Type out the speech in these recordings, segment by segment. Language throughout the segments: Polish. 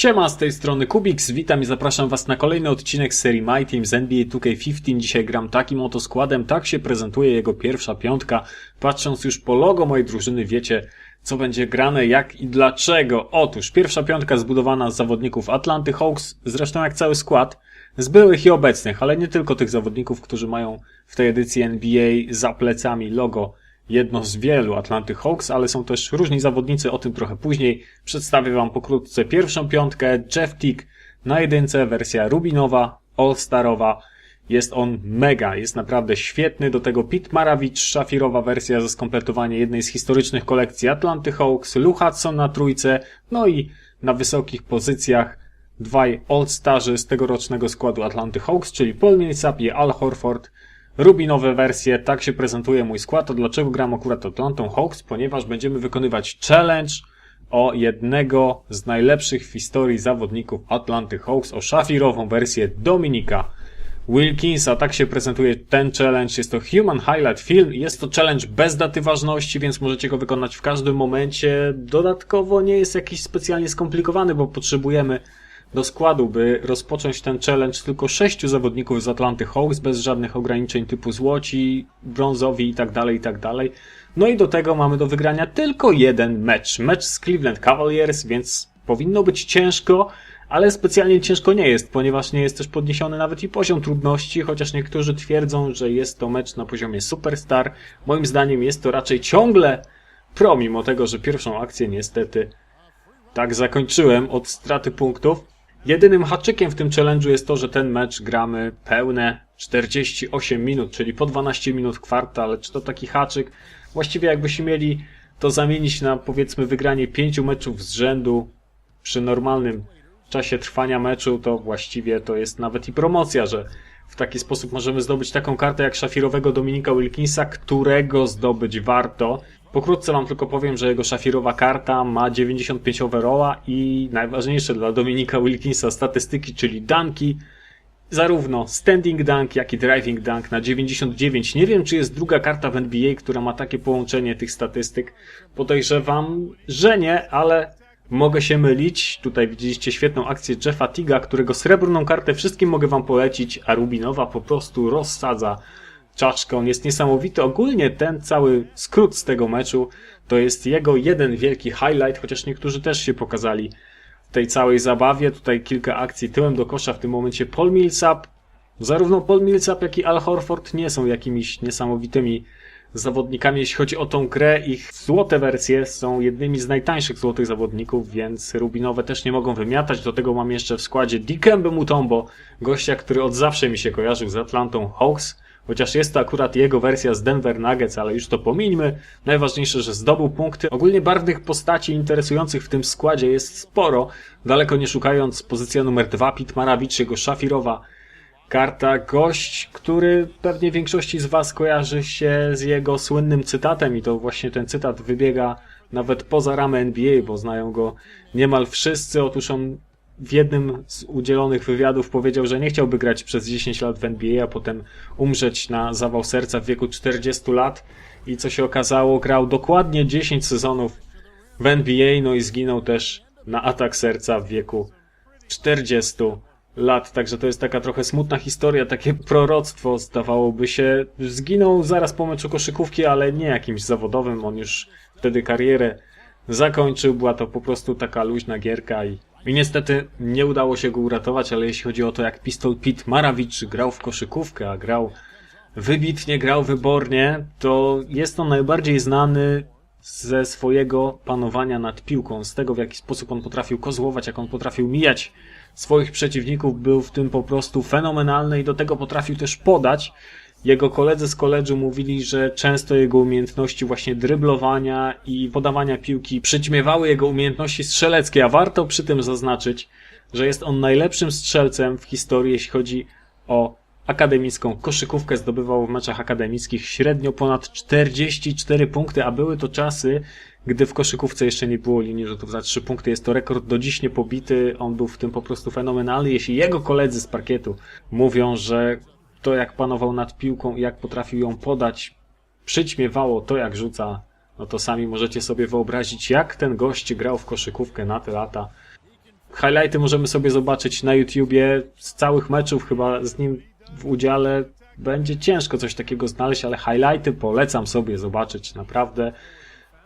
Siema, z tej strony Kubiks, witam i zapraszam Was na kolejny odcinek serii My Team z NBA 2K15. Dzisiaj gram takim oto składem, tak się prezentuje jego pierwsza piątka. Patrząc już po logo mojej drużyny wiecie, co będzie grane, jak i dlaczego. Otóż, pierwsza piątka zbudowana z zawodników Atlanty Hawks, zresztą jak cały skład, z byłych i obecnych, ale nie tylko tych zawodników, którzy mają w tej edycji NBA za plecami logo jedno z wielu Atlanty Hawks, ale są też różni zawodnicy, o tym trochę później. Przedstawię Wam pokrótce pierwszą piątkę. Jeff Tick na jedynce, wersja rubinowa, all-starowa. Jest on mega, jest naprawdę świetny. Do tego Pete Maravich, szafirowa wersja za skompletowanie jednej z historycznych kolekcji Atlanty Hawks, Lou Hudson na trójce, no i na wysokich pozycjach dwaj all-starzy z tegorocznego składu Atlanty Hawks, czyli Paul Millsap i Al Horford. Rubinowe wersje, tak się prezentuje mój skład. To dlaczego gram akurat Atlantą Hawks? Ponieważ będziemy wykonywać challenge o jednego z najlepszych w historii zawodników Atlanty Hawks, o szafirową wersję Dominika Wilkinsa. Tak się prezentuje ten challenge. Jest to Human Highlight Film. Jest to challenge bez daty ważności, więc możecie go wykonać w każdym momencie. Dodatkowo nie jest jakiś specjalnie skomplikowany, bo potrzebujemy do składu, by rozpocząć ten challenge tylko sześciu zawodników z Atlanty Hawks bez żadnych ograniczeń typu złoci, brązowi i tak dalej, i tak. No i do tego mamy do wygrania tylko jeden mecz. Mecz z Cleveland Cavaliers, więc powinno być ciężko, ale specjalnie ciężko nie jest, ponieważ nie jest też podniesiony nawet i poziom trudności, chociaż niektórzy twierdzą, że jest to mecz na poziomie Superstar. Moim zdaniem jest to raczej ciągle pro, mimo tego, że pierwszą akcję niestety tak zakończyłem od straty punktów. Jedynym haczykiem w tym challenge'u jest to, że ten mecz gramy pełne 48 minut, czyli po 12 minut kwarta, ale czy to taki haczyk? Właściwie jakbyśmy mieli to zamienić na powiedzmy wygranie 5 meczów z rzędu przy normalnym czasie trwania meczu, to właściwie to jest nawet i promocja, że w taki sposób możemy zdobyć taką kartę jak szafirowego Dominika Wilkinsa, którego zdobyć warto. Pokrótce wam tylko powiem, że jego szafirowa karta ma 95 overalla i najważniejsze dla Dominika Wilkinsa statystyki, czyli dunki, zarówno standing dunk, jak i driving dunk na 99. Nie wiem, czy jest druga karta w NBA, która ma takie połączenie tych statystyk. Podejrzewam, że nie, ale mogę się mylić. Tutaj widzieliście świetną akcję Jeffa Tiga, którego srebrną kartę wszystkim mogę wam polecić, a Rubinowa po prostu rozsadza czaszkę. On jest niesamowity. Ogólnie ten cały skrót z tego meczu to jest jego jeden wielki highlight, chociaż niektórzy też się pokazali w tej całej zabawie. Tutaj kilka akcji tyłem do kosza w tym momencie Paul Millsap. Zarówno Paul Millsap, jak i Al Horford nie są jakimiś niesamowitymi zawodnikami, jeśli chodzi o tą grę. Ich złote wersje są jednymi z najtańszych złotych zawodników, więc rubinowe też nie mogą wymiatać. Do tego mam jeszcze w składzie Dikembe Mutombo, gościa, który od zawsze mi się kojarzył z Atlantą Hawks. Chociaż jest to akurat jego wersja z Denver Nuggets, ale już to pomińmy. Najważniejsze, że zdobył punkty. Ogólnie barwnych postaci interesujących w tym składzie jest sporo. Daleko nie szukając, pozycja numer dwa Pit Maravich, jego szafirowa karta. Gość, który pewnie większości z Was kojarzy się z jego słynnym cytatem i to właśnie ten cytat wybiega nawet poza ramę NBA, bo znają go niemal wszyscy. Otóż on w jednym z udzielonych wywiadów powiedział, że nie chciałby grać przez 10 lat w NBA, a potem umrzeć na zawał serca w wieku 40 lat. I co się okazało, grał dokładnie 10 sezonów w NBA, no i zginął też na atak serca w wieku 40 lat. Także to jest taka trochę smutna historia, takie proroctwo, zdawałoby się. Zginął zaraz po meczu koszykówki, ale nie jakimś zawodowym. On już wtedy karierę zakończył. Była to po prostu taka luźna gierka i i niestety nie udało się go uratować, ale jeśli chodzi o to, jak Pistol Pete Maravich grał w koszykówkę, a grał wybitnie, grał wybornie, to jest on najbardziej znany ze swojego panowania nad piłką, z tego w jaki sposób on potrafił kozłować, jak on potrafił mijać swoich przeciwników, był w tym po prostu fenomenalny i do tego potrafił też podać. Jego koledzy z koledżu mówili, że często jego umiejętności właśnie dryblowania i podawania piłki przyćmiewały jego umiejętności strzeleckie, a warto przy tym zaznaczyć, że jest on najlepszym strzelcem w historii, jeśli chodzi o akademicką koszykówkę. Zdobywał w meczach akademickich średnio ponad 44 punkty, a były to czasy, gdy w koszykówce jeszcze nie było linii rzutów za 3 punkty. Jest to rekord do dziś niepobity. On był w tym po prostu fenomenalny. Jeśli jego koledzy z parkietu mówią, że to jak panował nad piłką i jak potrafił ją podać, przyćmiewało to jak rzuca, no to sami możecie sobie wyobrazić, jak ten gość grał w koszykówkę na te lata. highlighty możemy sobie zobaczyć na YouTubie z całych meczów, chyba z nim w udziale będzie ciężko coś takiego znaleźć, ale highlighty polecam sobie zobaczyć, naprawdę.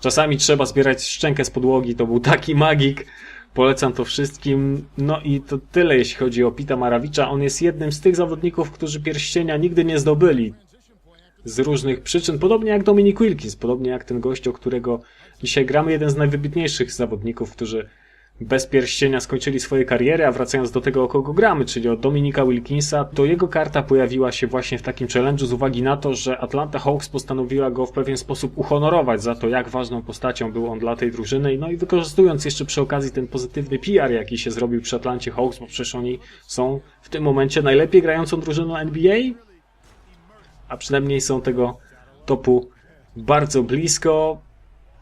Czasami trzeba zbierać szczękę z podłogi, to był taki magik. Polecam to wszystkim. No i to tyle, jeśli chodzi o Pita Marawicza. On jest jednym z tych zawodników, którzy pierścienia nigdy nie zdobyli. Z różnych przyczyn, podobnie jak Dominic Wilkins, podobnie jak ten gość, o którego dzisiaj gramy, jeden z najwybitniejszych zawodników, którzy bez pierścienia skończyli swoje kariery, a wracając do tego, o kogo gramy, czyli o Dominika Wilkinsa, to jego karta pojawiła się właśnie w takim challenge'u z uwagi na to, że Atlanta Hawks postanowiła go w pewien sposób uhonorować za to, jak ważną postacią był on dla tej drużyny, no i wykorzystując jeszcze przy okazji ten pozytywny PR, jaki się zrobił przy Atlancie Hawks, bo przecież oni są w tym momencie najlepiej grającą drużyną NBA, a przynajmniej są tego topu bardzo blisko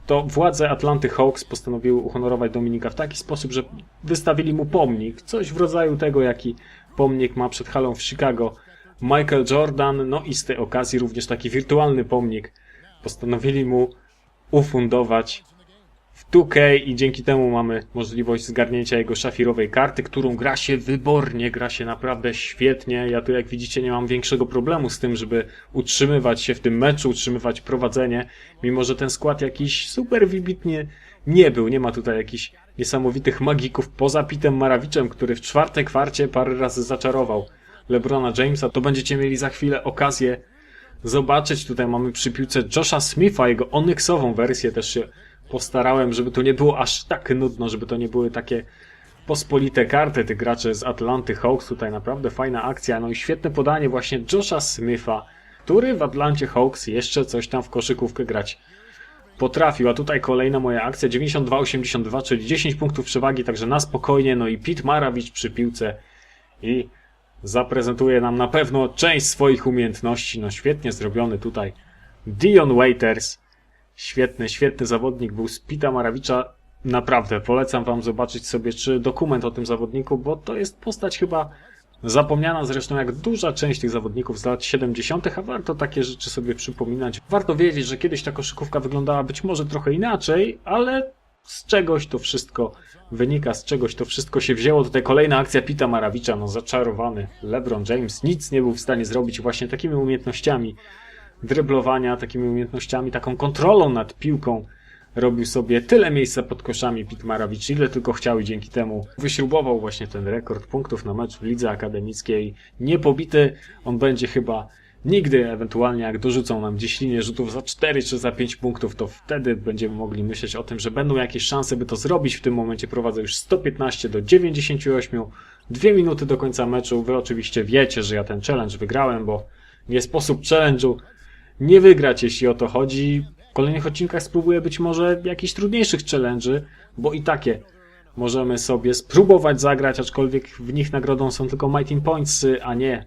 to władze Atlanty Hawks postanowiły uhonorować Dominika w taki sposób, że wystawili mu pomnik. Coś w rodzaju tego, jaki pomnik ma przed halą w Chicago Michael Jordan. No i z tej okazji również taki wirtualny pomnik postanowili mu ufundować w 2K i dzięki temu mamy możliwość zgarnięcia jego szafirowej karty, którą gra się wybornie, gra się naprawdę świetnie. Ja tu jak widzicie nie mam większego problemu z tym, żeby utrzymywać się w tym meczu, utrzymywać prowadzenie, mimo że ten skład jakiś super wybitnie nie był. Nie ma tutaj jakichś niesamowitych magików poza Pitem Marawiczem, który w czwartej kwarcie parę razy zaczarował LeBrona Jamesa. To będziecie mieli za chwilę okazję zobaczyć. Tutaj mamy przy piłce Josha Smitha, jego onyxową wersję też się postarałem, żeby to nie było aż tak nudno, żeby to nie były takie pospolite karty tych graczy z Atlanty Hawks. Tutaj naprawdę fajna akcja. No i świetne podanie właśnie Josha Smitha, który w Atlancie Hawks jeszcze coś tam w koszykówkę grać potrafił. A tutaj kolejna moja akcja 92-82, czyli 10 punktów przewagi, także na spokojnie. No i Pete Maravich przy piłce i zaprezentuje nam na pewno część swoich umiejętności. No świetnie zrobiony tutaj Dion Waiters. Świetny, świetny zawodnik był z Pita Marawicza. Naprawdę polecam wam zobaczyć sobie czy dokument o tym zawodniku, bo to jest postać chyba zapomniana zresztą jak duża część tych zawodników z lat 70., a warto takie rzeczy sobie przypominać. Warto wiedzieć, że kiedyś ta koszykówka wyglądała być może trochę inaczej, ale z czegoś to wszystko wynika, z czegoś to wszystko się wzięło. Tutaj kolejna akcja Pita Marawicza, no zaczarowany LeBron James, nic nie był w stanie zrobić właśnie takimi umiejętnościami dryblowania, takimi umiejętnościami, taką kontrolą nad piłką robił sobie tyle miejsca pod koszami Pit Maravich, ile tylko chciał i dzięki temu wyśrubował właśnie ten rekord punktów na mecz w lidze akademickiej. Niepobity, on będzie chyba nigdy, ewentualnie jak dorzucą nam gdzieś linię rzutów za 4 czy za 5 punktów, to wtedy będziemy mogli myśleć o tym, że będą jakieś szanse, by to zrobić. W tym momencie prowadzę już 115 do 98, dwie minuty do końca meczu. Wy oczywiście wiecie, że ja ten challenge wygrałem, bo nie sposób challenge'u nie wygrać, jeśli o to chodzi. W kolejnych odcinkach spróbuję być może jakichś trudniejszych challenge'y, bo i takie możemy sobie spróbować zagrać, aczkolwiek w nich nagrodą są tylko My Team Pointsy, a nie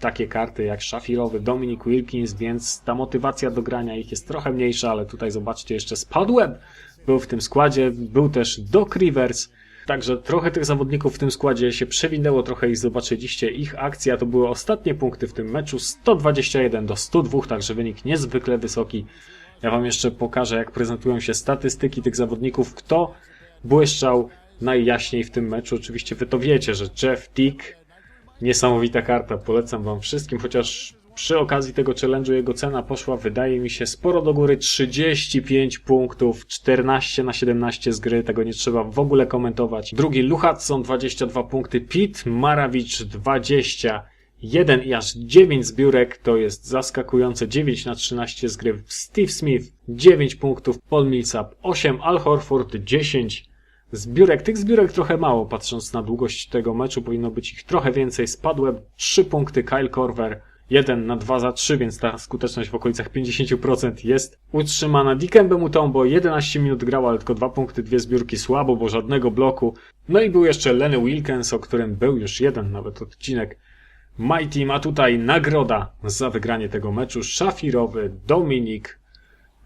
takie karty jak Szafirowy, Dominic Wilkins, więc ta motywacja do grania ich jest trochę mniejsza, ale tutaj zobaczcie jeszcze Spadweb był w tym składzie, był też Doc Rivers, Także trochę tych zawodników w tym składzie się przewinęło, trochę ich zobaczyliście. Ich akcja to były ostatnie punkty w tym meczu 121 do 102, także wynik niezwykle wysoki. Ja Wam jeszcze pokażę, jak prezentują się statystyki tych zawodników, kto błyszczał najjaśniej w tym meczu. Oczywiście Wy to wiecie, że Jeff Tick, niesamowita karta, polecam Wam wszystkim, chociaż przy okazji tego challenge'u jego cena poszła, wydaje mi się, sporo do góry. 35 punktów, 14 na 17 z gry, tego nie trzeba w ogóle komentować. Drugi Luchadson, 22 punkty, Pete Maravich 20. 1 i aż 9 zbiórek to jest zaskakujące 9 na 13 z gry. Steve Smith 9 punktów, Paul Millsap 8, Al Horford 10 zbiórek. Tych zbiórek trochę mało, patrząc na długość tego meczu, powinno być ich trochę więcej. Spadłem 3 punkty, Kyle Korver 1 na 2 za 3, więc ta skuteczność w okolicach 50% jest utrzymana. Dikembe Mutombo 11 minut grał, ale tylko 2 punkty, dwie zbiórki słabo, bo żadnego bloku. No i był jeszcze Lenny Wilkins, o którym był już jeden nawet odcinek My Team, a tutaj nagroda za wygranie tego meczu. Szafirowy Dominik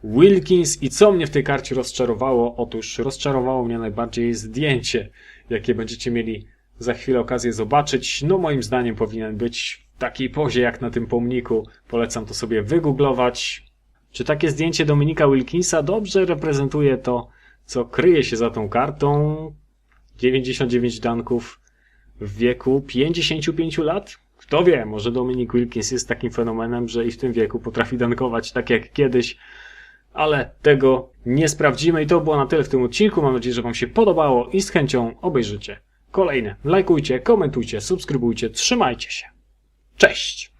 Wilkins. I co mnie w tej karcie rozczarowało? Otóż rozczarowało mnie najbardziej zdjęcie, jakie będziecie mieli za chwilę okazję zobaczyć. No moim zdaniem powinien być takiej pozie jak na tym pomniku. Polecam to sobie wygooglować. Czy takie zdjęcie Dominika Wilkinsa dobrze reprezentuje to, co kryje się za tą kartą? 99 danków w wieku 55 lat? Kto wie, może Dominic Wilkins jest takim fenomenem, że i w tym wieku potrafi dankować tak jak kiedyś, ale tego nie sprawdzimy i to było na tyle w tym odcinku. Mam nadzieję, że Wam się podobało i z chęcią obejrzycie kolejne. Lajkujcie, komentujcie, subskrybujcie, trzymajcie się. Cześć!